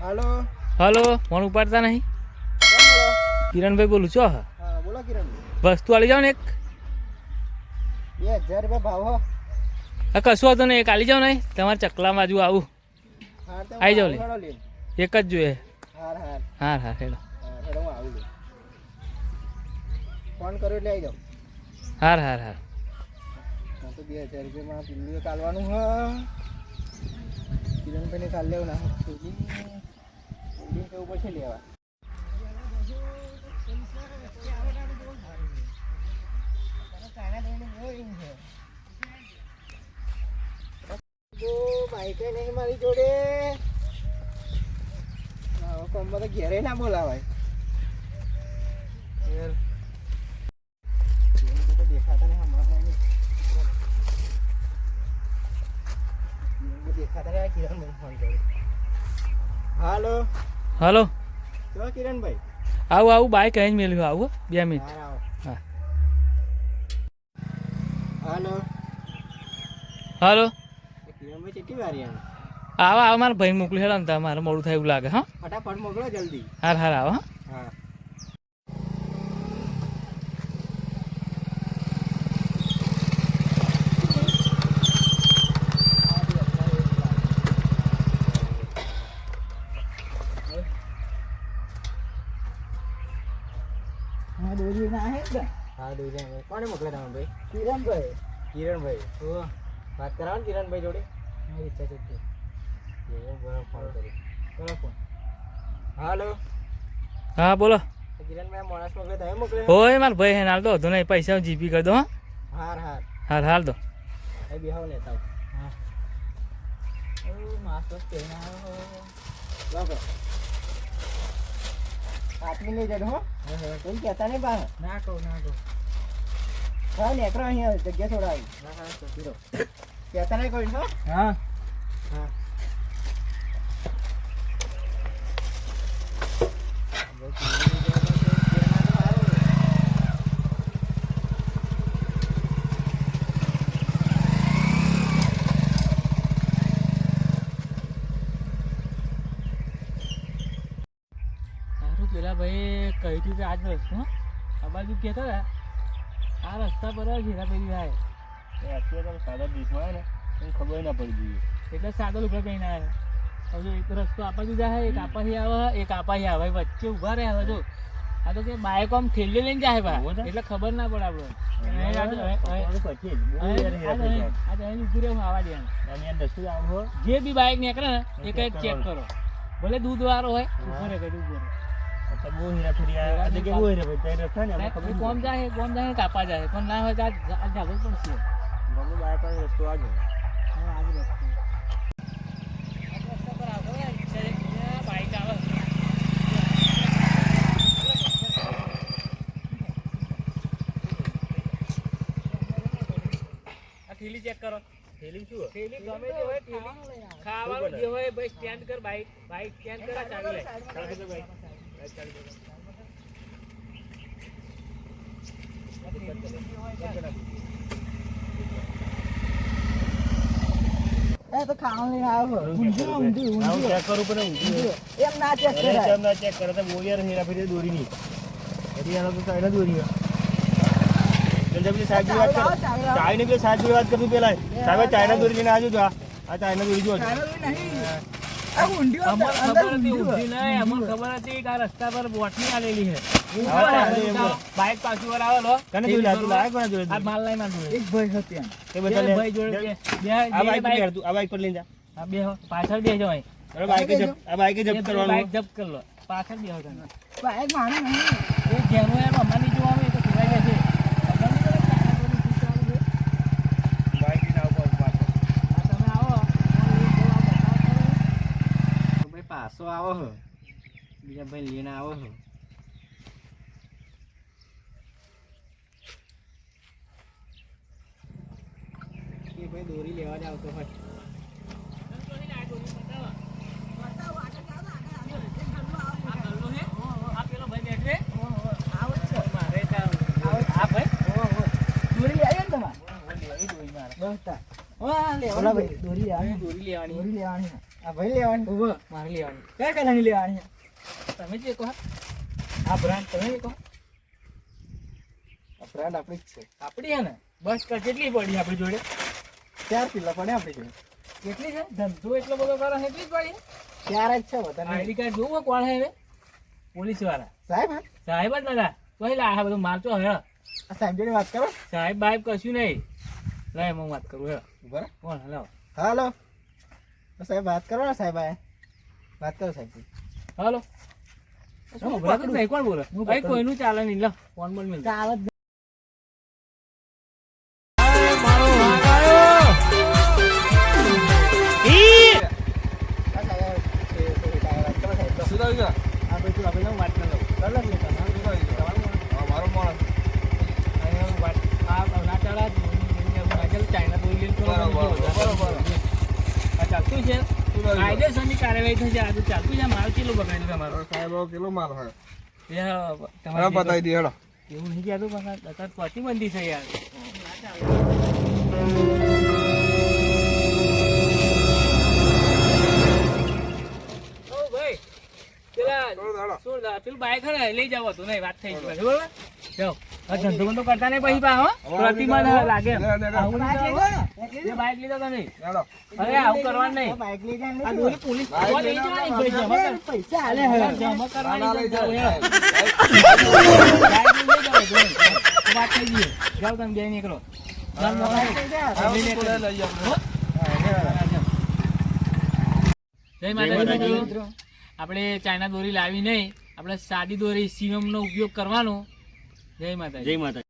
હાલો. Hello phone ઉપાડતા નહીં? કિરણભાઈ બોલું છો હા. હા બોલો કિરણભાઈ. વસ્તુ આલી જાવ ને એક? બે હજાર રૂપિયા ભાવ હો. હા કશું હતો ને એક આલી જાવ ને તમારે ચકલા બાજુ આવું. આવી જાવ લે. એક જ જોઈએ. હાર હાર. હા હા હેડો. હા હેડો હું આવી ફોન કર્યો એટલે આવી જાઉં. હાર હાર હાર. તો બે હજાર રૂપિયામાં કાલવાનું હ. કિરણભાઈને કાલ લેવું ના ફૂલી ફૂલી કેવું પછી લેવા બાઈક નહીં મારી જોડે. કોમમાં તો ઘેરે ના બોલાવાય. ફોન કર્યો હાલો. હલો. તો કિરણભાઈ. આવું આવું બાઈક અહીં જ મેળવ્યું આવું. બે મિનિટ. હા હાલો. હલો. કિરણભાઈ કેટલી વારી આવે આવો આવો મારા ભાઈ મોકલી હેડો ને તમારે મોડું થાય એવું લાગે હા? ફટાફટ મોકલો જલ્દી. હાર હાર આવો હા. હા હા ના હે ને હા દોરી ના કોને મોકલે તમે ભાઈ? કિરણભાઈ. કિરણભાઈ. હો વાત કરાવો ને કિરણભાઈ જોડે? હા ઈચ્છા છે તે. બરાબર ફોન કરી કરો ફોન હાલો. હા બોલો. કિરણભાઈ માણસ મોકલે તમે મોકલે? હોય મારા ભાઈ હે હાલ દો. વધુ નહીં પૈસા જીપી કરી દો હા. હાર હાર. હાર હાલ દો. એ બેહાવ લેતા. હા. ઓ માસ્ટર આવ્યો બરાબર આટલી લઈ જજો હો. કોઈ કહેતા નહીં બહાર ના કહું ના કહું. હા નેકરો અહીંયા જગ્યા છોડાવી હા હા તો. કહેતા નહીં કોઈ હો? હા. હા. સારું પેલા ભાઈ કહી હતું કે આજ રસ્તો? હં? આ બાજુ કહેતા હતા આ રસ્તા પર જ હીરાપેરી થાય અત્યારે સાદા દેશમાં ને એને ખબર ના પડી જોઈએ. એટલે સાદો લુગડા પહેરીને આવ્યા હવે એક રસ્તો આ બાજુ જાય એક આપાથી આવે એક આપાથી આવે વચ્ચે ઊભા રહે. હવે જો આ તો કે બાઈક આમ ઠેલી લઈને જાય બા એટલે ખબર ના પડે આપણે આ જો- આ જો. આ જો જે બી બાઈક નીકળે ને એ કંઈક ચેક કરો. ભલે દૂધ વાળો હોય ઊભો રહે કઈ ઊભો રહે એટલે બહુ હેરાફેરી આ- આ જગ્યાએ બહુ હેરાફેરી. ત્યાં રસ્તા ને અમને ખબર એ કોમ જાય કોમ જાય કાપા જાય પણ ના હોય તો આ આ જાગવું પડશે ગમે બાર પાસે રસ્તો આ જ હોય. હા, આ જ રસ્તો. આ રસ્તા પર આવતો હોય, રિક્ષા એક, આ બાઈક આવે. આ થેલી ચેક કરો થેલી શું હોય? થેલી ગમે તે હોય થેલી ખાવાનું જે હોય ભાઈ સ્ટેન્ડ કર બાઈક બાઈક સ્ટેન્ડ કર આ ચાવી લે ચાલો તો. ખાવાનું લઈને આવ્યો છો. ઊંધિયું, ઊંધિયું, ઊંધિયું. એમ ના. ના કરે? તો દોરી ની. પછી આ લોકો સાઈડ દોરી હોય. જલ્દી પેલી સાહેબ જોડે વાત કર. ચાવી લાવો, ચાવી ને પેલી સાહેબ જોડે વાત કરતું પેલા. સાહેબ ચાઇના દોરી લઈને આવજો જો આ. ચાઇના દોરી જો. નહીં અમને ખબર હતી કે આ રસ્તા પર બોટની આલેલી છે હા, ચાલે એમ બોલ. બાઈક પાછું વાર આવે લો કને જોઈ લાતું લાગે કોના જોડે આ માલ નહીં માલ એક ભાઈ હતો ત્યાં. એ બધા લે. ભાઈ જોડે બે બે આ બે બાઈક પર બાઈક બેઠ તું. આ બાઈક પર લઈને જા. આ બે પાછળ અરે બાઈકે એ કરવાનું બાઈક જપ્ત કરી લો પાછળ તમે બાઈક મારું નહીં. એ જેનું એમ અમારે જોવાનું એ તો ખોવાઈ જશે ખબર નહીં પડે કે આના જોડે શું ચાલુ છે? બાઈક લઈને આવો પાછો. આ તમે આવો પાછો આવો હો. બીજા ભાઈ લઈને આવો હો. એ ભાઈ દોરી લેવા જ આવતો હોય. દોરી લેવાની. દોરી લેવાની. દોરી લેવાની. આ ભાઈ લેવાની. ઊભો મારે લેવાની. કયા કલરની લેવાની? તમે જે કહો આ બ્રાન્ડ તમે કહો આ બ્રાન્ડ આપણી જ છે. આપણી હે ને? બસ કેટલી પડી આપણી જોડે? ચાર કિલ્લા પડે આપણી જોડે. કેટલી છે? ધંધો એટલો બધો કરો એટલી જ પડી ચાર જ છે વધારે. આઈડી કાર્ડ જોવો કોણ હે હવે? પોલીસવાળા સાહેબ સાહેબ જ નતા. તો આ બધું મારતો હે આ સાહેબ જોડે વાત કરો. સાહેબ બાહેબ કશું નહીં. લાય હું વાત કરું હે બરાબર કોણ? હલો. હાલો. સાહેબ વાત કરો ને સાહેબ વાત કરો સાહેબ. હલો. શું ભરાતું નહીં કોણ બોલે. કોઈનું ચાલે નહીં લો ફોન બોલ ચાલ કાયદેસરની કાર્યવાહી થશે આ તો ચાલતું છે માલ કેટલું બગાડ્યું તમારો સાહેબ કેટલો માલ હોય? તમારે બતાવી દઈએ હેડો. એવું નહીં કહેતું પણ અત્યારે પ્રતિબંધી છે યાર. ભાઈ પેલા પેલું બાઈક હે લઈ જાવ હતું નહીં વાત થઈ ગઈ બરાબર? ધંધો બંધો કરતા નહીં પછી પા હો. પ્રતિબંધ લાગે એ બાઈક લીધા તો નહીં હેડો અરે આવું કરવાનું નહીં. બાઇક લીધા નહીં આ દોરી પોલીસ લઈ જવાની પૈસા હાલે હવે જમા કરવાની લઈ જાવ વાત થઈ ગઈ જાવ તમે બે નીકળો. ચાલ લઈ જાવ આપણે. હો? જય માતાજી આપણે ચાઇના દોરી લાવી નહીં. આપણે સાદી દોરી સીવમ નો ઉપયોગ કરવાનો. જય માતાજી. જય માતા